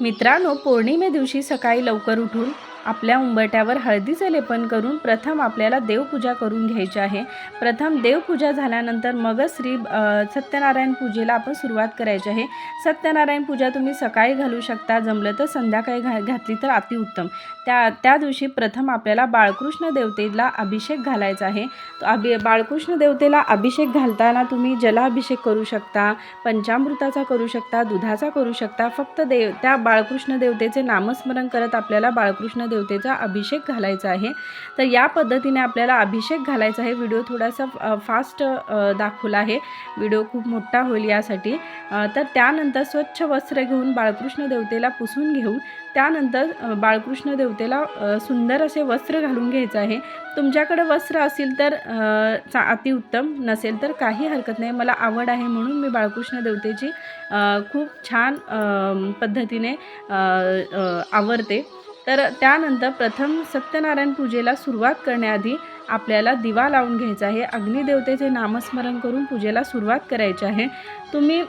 मित्रांनो पौर्णिमे दिवशी सकाळी लवकर उठून आपल्या उंबरट्यावर हळदीचं लेपन करून प्रथम आपल्याला देवपूजा करून घ्यायची आहे. प्रथम देवपूजा झाल्यानंतर मगच श्री सत्यनारायण पूजेला आपण सुरुवात करायची आहे. सत्यनारायण पूजा तुम्ही सकाळी घालू शकता जमलं तर संध्याकाळी घा घातली तर अतिउत्तम त्या त्या दिवशी प्रथम आपल्याला बाळकृष्ण देवतेला अभिषेक घालायचा आहे. तो अभि बाळकृष्ण देवतेला अभिषेक घालताना तुम्ही जलाभिषेक करू शकता पंचामृताचा करू शकता दुधाचा करू शकता. फक्त देव त्या बाळकृष्ण देवतेचे नामस्मरण करत आपल्याला बाळकृष्ण देवतेचा अभिषेक घालायचा आहे. तर या पद्धतीने आपल्याला अभिषेक घालायचा आहे. व्हिडिओ थोडासा फास्ट दाखवला आहे. व्हिडिओ खूप मोठा होईल यासाठी. तर त्यानंतर स्वच्छ वस्त्र घेऊन बाळकृष्ण देवतेला पुसून घेऊन त्यानंतर बाळकृष्ण देवतेला सुंदर असे वस्त्र घालून घ्यायचं आहे. तुमच्याकडे वस्त्र असेल तर चा अतिउत्तम नसेल तर काही हरकत नाही. मला आवड आहे म्हणून मी बाळकृष्ण देवतेची खूप छान पद्धतीने आवडते तर त्यानंतर प्रथम सत्यनारायण पूजेला सुरुवात करण्याआधी आपल्याला दिवा लावून घ्यायचा आहे. अग्निदेवतेचे नामस्मरण करून पूजेला सुरुवात करायची आहे. तुम्ही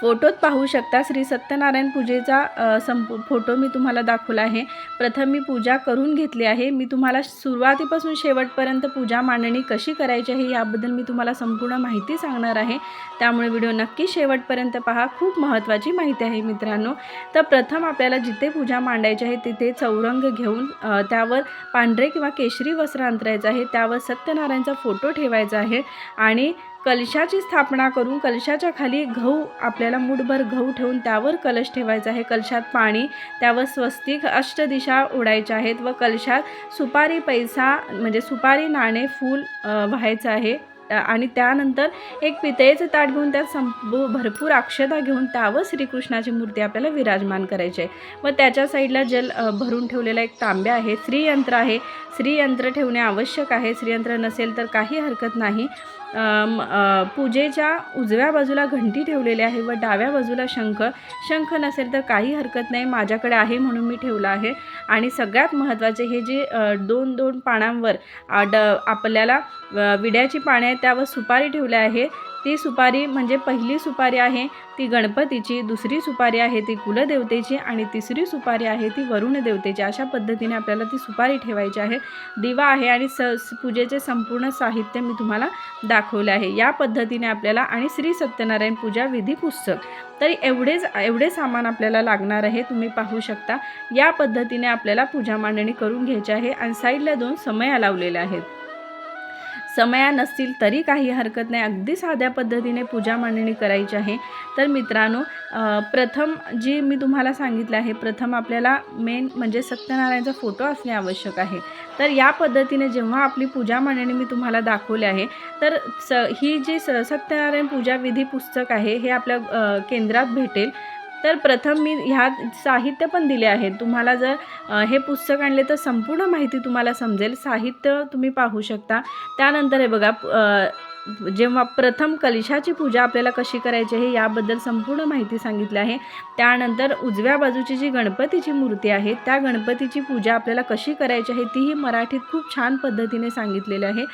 फोटोत पाहू शकता श्री सत्यनारायण पूजेचा संप फोटो मी तुम्हाला दाखवला आहे. प्रथम मी पूजा करून घेतली आहे. मी तुम्हाला सुरुवातीपासून शेवटपर्यंत पूजा मांडणी कशी करायची आहे याबद्दल मी तुम्हाला संपूर्ण माहिती सांगणार आहे. त्यामुळे व्हिडिओ नक्की शेवटपर्यंत पहा. खूप महत्त्वाची माहिती आहे मित्रांनो. तर प्रथम आपल्याला जिथे पूजा मांडायची आहे तिथे चौरंग घेऊन त्यावर पांढरे किंवा केशरी वस्त्र अंतरायचं आहे. त्यावर सत्यनारायणचा फोटो ठेवायचा आहे. आणि कलशाची स्थापना करून कलशाच्या खाली गहू आपल्याला मुठभर गहू ठेवून त्यावर कलश ठेवायचा आहे. कलशात पाणी त्यावर स्वस्तिक अष्टदिशा उडायच्या आहेत व कलशात सुपारी पैसा म्हणजे सुपारी नाणे फूल व्हायचं आहे. आणि त्यानंतर एक पितळेचं ताट घेऊन त्यात संपू भरपूर अक्षता घेऊन त्यावर श्रीकृष्णाची मूर्ती आपल्याला विराजमान करायची आहे. व त्याच्या साईडला जल भरून ठेवलेला एक तांब्या आहे. श्रीयंत्र आहे. श्रीयंत्र ठेवणे आवश्यक आहे. श्रीयंत्र नसेल तर काही हरकत नाही. पूजेच्या उजव्या बाजूला घंटी ठेवलेली आहे व डाव्या बाजूला शंख. शंख नसेल तर काही हरकत नाही. माझ्याकडे आहे म्हणून मी ठेवला आहे. आणि सगळ्यात महत्त्वाचे हे जे दोन दोन पानांवर ड आपल्याला विड्याची पाने त्यावर सुपारी ठेवल्या आहे ती सुपारी म्हणजे पहिली सुपारी आहे. ती गणपतीची दुसरी सुपारी आहे ती कुलदेवतेची आणि तिसरी सुपारी आहे ती वरुण देवतेची अशा पद्धतीने आपल्याला ती सुपारी ठेवायची आहे. दिवा आहे आणि स स- पूजेचे संपूर्ण साहित्य मी तुम्हाला दाखवले आहे. या पद्धतीने आपल्याला आणि श्री सत्यनारायण पूजा विधी पुस्तक. तर एवढेच एवढे सामान आपल्याला लागणार आहे. तुम्ही पाहू शकता. या पद्धतीने आपल्याला पूजा मांडणी करून घ्यायची आहे आणि साईडला दोन समया लावलेल्या आहेत. समया नसतील तरी काही हरकत नाही. अगदी साध्या पद्धतीने पूजा मांडणी करायची आहे. तर मित्रांनो प्रथम जी मी तुम्हाला सांगितलं आहे प्रथम आपल्याला मेन म्हणजे सत्यनारायणचा फोटो असणे आवश्यक आहे. तर या पद्धतीने जेव्हा आपली पूजा मांडणी मी तुम्हाला दाखवली आहे तर स ही जी स सत्यनारायण पूजा विधी पुस्तक आहे हे आपल्या केंद्रात भेटेल. तर प्रथम मी ह्यात साहित्य पण दिले आहे तुम्हाला जर हे पुस्तक आणले तर संपूर्ण माहिती तुम्हाला समजेल. साहित्य तुम्ही पाहू शकता. त्यानंतर हे बघा जेव्हा प्रथम कलशाची पूजा आपल्याला कशी करायची आहे याबद्दल संपूर्ण माहिती सांगितली आहे. त्यानंतर उजव्या बाजूची जी गणपतीची मूर्ती आहे त्या गणपतीची पूजा आपल्याला कशी करायची आहे तीही मराठीत खूप छान पद्धतीने सांगितलेली आहे.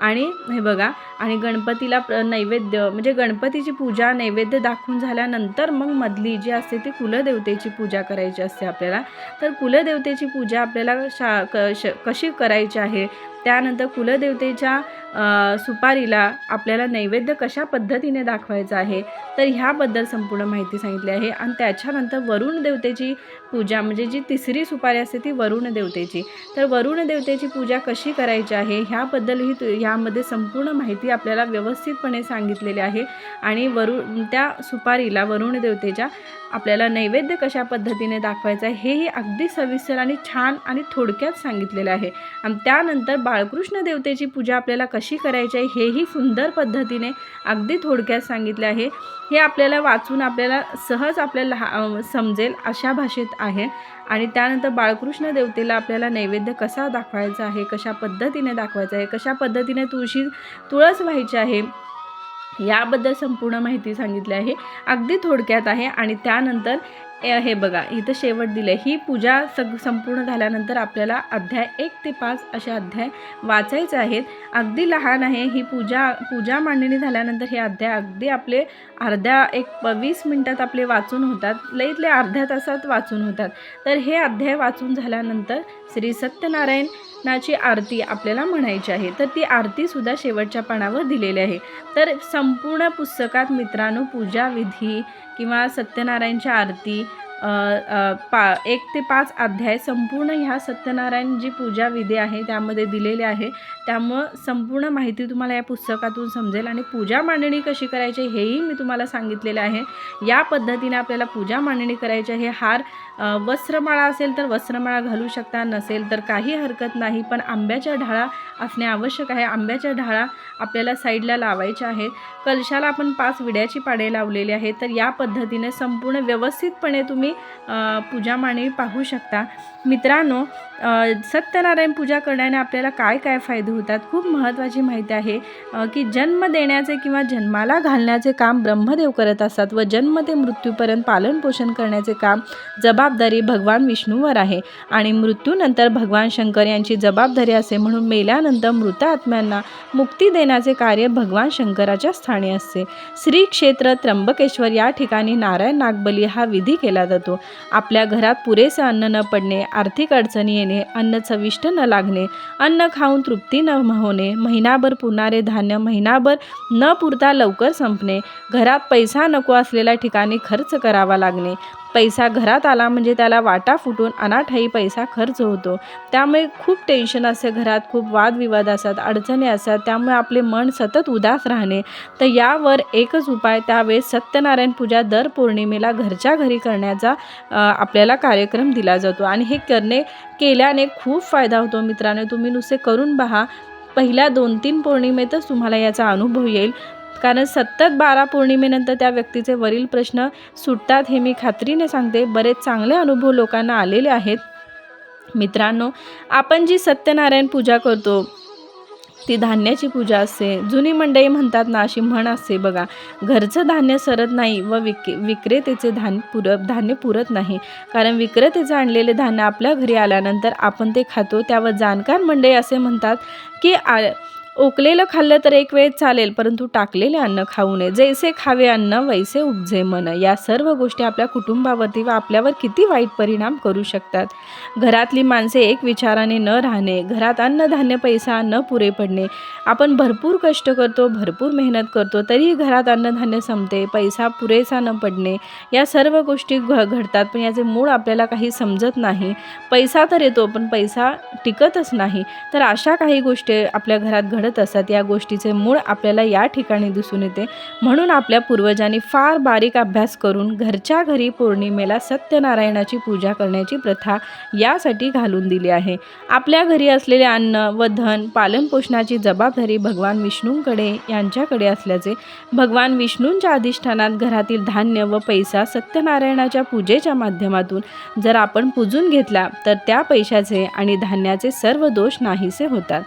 आणि हे बघा आणि गणपतीला प्र नैवेद्य म्हणजे गणपतीची पूजा नैवेद्य दाखवून झाल्यानंतर मग मधली जी असते ती कुलदेवतेची पूजा करायची असते आपल्याला. तर कुलदेवतेची पूजा आपल्याला शा क श कशी करायची आहे? त्यानंतर कुलदेवतेच्या सुपारीला आपल्याला नैवेद्य कशा पद्धतीने दाखवायचा आहे तर ह्याबद्दल संपूर्ण माहिती सांगितली आहे. आणि त्याच्यानंतर वरुण देवतेची पूजा म्हणजे जी तिसरी सुपारी असते ती वरुण देवतेची. तर वरुण देवतेची पूजा कशी करायची आहे ह्याबद्दलही तु- ह्यामध्ये संपूर्ण माहिती आपल्याला व्यवस्थितपणे सांगितलेली आहे. आणि वरुण त्या सुपारीला वरुण देवतेच्या आपल्याला नैवेद्य कशा पद्धतीने दाखवायचं आहे हेही अगदी सविस्तर आणि छान आणि थोडक्यात सांगितलेलं आहे. आणि त्यानंतर बाळकृष्ण देवतेची पूजा आपल्याला कशी करायची आहे हेही सुंदर पद्धतीने अगदी थोडक्यात सांगितले आहे. हे आपल्याला वाचून आपल्याला सहज आपल्याला हा- समजेल अशा भाषेत आहे. आणि त्यानंतर बाळकृष्ण देवतेला आपल्याला नैवेद्य कसा दाखवायचा आहे कशा पद्धतीने दाखवायचा आहे कशा पद्धतीने तुळशी तुळस व्हायची आहे याबद्दल संपूर्ण माहिती सांगितली आहे. अगदी थोडक्यात आहे. आणि त्यानंतर हे बघा इथं शेवट दिलं ही पूजा सग संपूर्ण झाल्यानंतर आपल्याला अध्याय एक ते पाच असे अध्याय वाचायचे आहेत. अगदी लहान आहे ही पूजा पूजा मांडणी झाल्यानंतर हे अध्याय अगदी आपले अर्ध्या एक प- वीस मिनटात आपले वाचून होतात. लईतले अर्ध्या तासात वाचून होतात. तर हे अध्याय वाचून झाल्यानंतर श्री सत्यनारायणाची आरती आपल्याला म्हणायची आहे. तर ती आरतीसुद्धा शेवटच्या पानावर दिलेली आहे. तर संपूर्ण पुस्तकात मित्रांनो पूजा विधी किंवा सत्यनारायणच्या आरती पा एक ते पाच अध्याय संपूर्ण ह्या सत्यनारायण जी पूजा विधी आहे त्यामध्ये दिलेले आहे. त्यामुळं संपूर्ण माहिती तुम्हाला या पुस्तकातून समजेल आणि पूजा मांडणी कशी करायची हेही मी तुम्हाला सांगितलेलं आहे. या पद्धतीने आपल्याला पूजा मांडणी करायची आहे. हार वस्त्रमाळा असेल तर वस्त्रमाळा घालू शकता नसेल तर काही हरकत नाही पण आंब्याच्या ढाळा असणे आवश्यक आहे. आंब्याच्या ढाळा आपल्याला साईडला लावायच्या आहेत. कलशाला आपण पाच विड्याची पाडे लावलेली आहे तर या पद्धतीने संपूर्ण व्यवस्थितपणे तुम्ही पूजा मांडवी पाहू शकता. मित्रांनो सत्यनारायण पूजा करण्याने आपल्याला काय काय फायदे होतात? खूप महत्त्वाची माहिती आहे की जन्म देण्याचे किंवा जन्माला घालण्याचे काम ब्रह्मदेव करत असतात व जन्म ते मृत्यूपर्यंत पालनपोषण करण्याचे काम जबाबदारी भगवान विष्णूवर आहे. आणि मृत्यूनंतर भगवान शंकर यांची जबाबदारी असे म्हणून मेल्यानंतर मृत आत्म्यांना मुक्ती देण्याचे कार्य भगवान शंकराच्या स्थानी असते. श्री क्षेत्र त्र्यंबकेश्वर या ठिकाणी नारायण नागबली हा विधी केला जातो. आपल्या घरात पुरेसे अन्न न पडणे आर्थिक अडचणी येणे अन्न चविष्ट न लागणे अन्न खाऊन तृप्ती न होणे महिनाभर पुरणारे धान्य महिनाभर न पुरता लवकर संपणे घरात पैसा नको असलेल्या ठिकाणी खर्च करावा लागणे पैसा घरात आला म्हणजे त्याला वाटा फुटून अनाठाई पैसा खर्च होतो. त्यामुळे खूप टेन्शन असते घरात खूप वादविवाद असतात अडचणी असतात. त्यामुळे आपले मन सतत उदास राहणे. तर यावर एकच उपाय त्यावेळेस सत्यनारायण पूजा दर पौर्णिमेला घरच्या घरी करण्याचा आपल्याला कार्यक्रम दिला जातो. आणि हे करणे केल्याने खूप फायदा होतो मित्रांनो. तुम्ही नुसते करून पहा पहिल्या दोन तीन पौर्णिमेतच तुम्हाला याचा अनुभव येईल. कारण सतत बारा पौर्णिमेनंतर त्या व्यक्तीचे वरील प्रश्न सुटतात हे मी खात्रीने सांगते. बरेच चांगले अनुभव लोकांना आलेले आहेत. मित्रांनो आपण जी सत्यनारायण पूजा करतो ती धान्याची पूजा असते. जुनी मंडई म्हणतात ना अशी म्हण असते बघा घरचं धान्य सरत नाही व विक विक्रेतेचे धान्य पुर धान्य पुरत नाही. कारण विक्रेतेचं आणलेले धान्य आपल्या घरी आल्यानंतर आपण ते खातो. त्यावर जाणकार मंडई असे म्हणतात की आ ओकलेलं खाल्लं तर एक वेळ चालेल परंतु टाकलेले अन्न खाऊ नये. जैसे खावे अन्न वैसे उपजे मन. या सर्व गोष्टी आपल्या कुटुंबावरती व आपल्यावर किती वाईट परिणाम करू शकतात. घरातली माणसे एक विचाराने न राहणे घरात अन्नधान्य पैसा न पुरे पडणे. आपण भरपूर कष्ट करतो भरपूर मेहनत करतो तरीही घरात अन्नधान्य संपते पैसा पुरेसा न पडणे. या सर्व गोष्टी घ घडतात पण याचे मूळ आपल्याला काही समजत नाही. पैसा तर येतो पण पैसा टिकतच नाही. तर अशा काही गोष्टी आपल्या घरात घड घडत असतात या गोष्टीचे मूळ आपल्याला या ठिकाणी दिसून येते. म्हणून आपल्या पूर्वजांनी फार बारीक अभ्यास करून घरच्या घरी पौर्णिमेला सत्यनारायणाची पूजा करण्याची प्रथा यासाठी घालून दिली आहे. आपल्या घरी असलेले अन्न व धन पालनपोषणाची जबाबदारी भगवान विष्णूंकडे यांच्याकडे असल्याचे भगवान विष्णूंच्या अधिष्ठानात घरातील धान्य व पैसा सत्यनारायणाच्या पूजेच्या माध्यमातून जर आपण पूजून घेतला तर त्या पैशाचे आणि धान्याचे सर्व दोष नाहीसे होतात.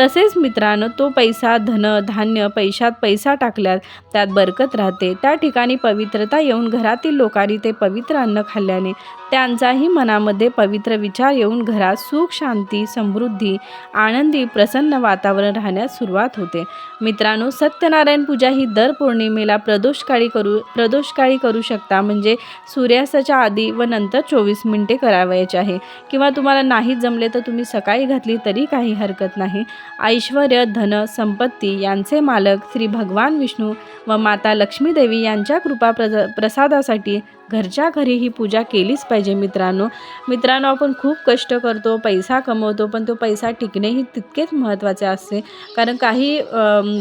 तसेच मित्रांनो तो पैसा धन धान्य पैशात पैसा टाकल्यास त्यात बरकत राहते. त्या ठिकाणी पवित्रता येऊन घरातील लोकांनी ते पवित्र अन्न खाल्ल्याने त्यांचाही मनामध्ये पवित्र विचार येऊन घरात सुख शांती समृद्धी आनंदी प्रसन्न वातावरण राहण्यास सुरुवात होते. मित्रांनो सत्यनारायण पूजा ही दर पौर्णिमेला प्रदोषकाळी करू प्रदोषकाळी करू शकता. म्हणजे सूर्यास्ताच्या आधी व नंतर चोवीस मिनिटे करावयाचे आहे. किंवा तुम्हाला नाही जमले तर तुम्ही सकाळी घातली तरी काही हरकत नाही. ऐश्वर धन संपत्ती यांचे मालक श्री भगवान विष्णू व माता लक्ष्मीदेवी यांच्या कृपा प्रज प्रसादासाठी घरच्या घरी ही पूजा केलीच पाहिजे. पाहिजे मित्रांनो. मित्रांनो आपण खूप कष्ट करतो पैसा कमवतो पण तो पैसा टिकणेही तितकेच महत्त्वाचे असते. कारण काही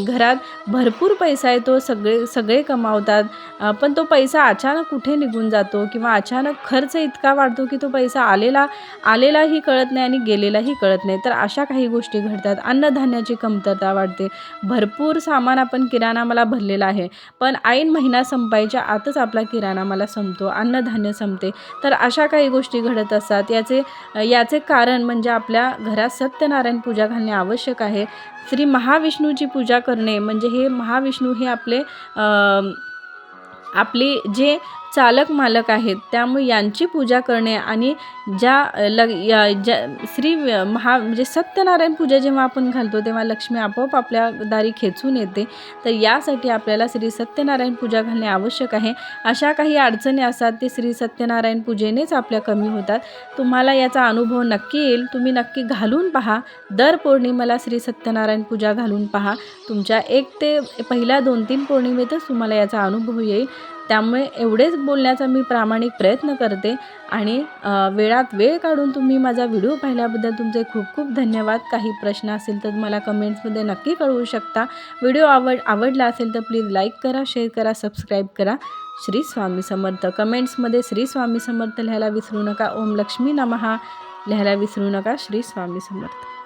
घरात भरपूर पैसा येतो सगळे सगळे कमावतात. पण तो पैसा अचानक कुठे निघून जातो किंवा अचानक खर्च इतका वाढतो की तो पैसा आलेला आलेलाही कळत नाही आणि गेलेलाही कळत नाही. तर अशा काही गोष्टी घडतात. अन्नधान्याची कमतरता वाढते. भरपूर सामान आपण किराणा मला भरलेला आहे. पण ऐन महिना संपायच्या आतच आपला किराणा मला संपतो. अन्नधान्य संपते. तर अशा काही गोष्टी घडत असतात. याचे याचे कारण म्हणजे आपल्या घरात सत्यनारायण पूजा घालणे आवश्यक आहे. श्री महाविष्णूची पूजा करणे म्हणजे हे महाविष्णू हे आपले अं, आपली जे चालक मालक आहेत. त्यामुळे यांची पूजा करणे आणि ज्या ल या ज्या श्री महा म्हणजे सत्यनारायण पूजा जेव्हा आपण घालतो तेव्हा लक्ष्मी आपोआप आपल्या दारी खेचून येते. तर यासाठी आपल्याला श्री सत्यनारायण पूजा घालणे आवश्यक आहे. अशा काही अडचणी असतात ते श्री सत्यनारायण पूजेनेच आपल्या कमी होतात. तुम्हाला याचा अनुभव नक्की येईल. तुम्ही नक्की घालून पहा. दर पौर्णिमेला श्री सत्यनारायण पूजा घालून पहा. तुमच्या एक ते पहिल्या दोन तीन पौर्णिमेतच तुम्हाला याचा अनुभव येईल. त्यामुळे एवढेच बोलण्याचा मी प्रामाणिक प्रयत्न करते आणि वेळात वेळ काढून तुम्ही माझा व्हिडिओ पाहिल्याबद्दल तुमचे खूप खूप धन्यवाद. काही प्रश्न असेल तर मला कमेंट्समध्ये नक्की कळवू शकता. व्हिडिओ आवड आवडला असेल तर प्लीज लाईक करा शेअर करा सबस्क्राईब करा. श्री स्वामी समर्थ. कमेंट्समध्ये श्री स्वामी समर्थ लिहायला विसरू नका. ओम लक्ष्मी नमहा लिहायला विसरू नका. श्री स्वामी समर्थ.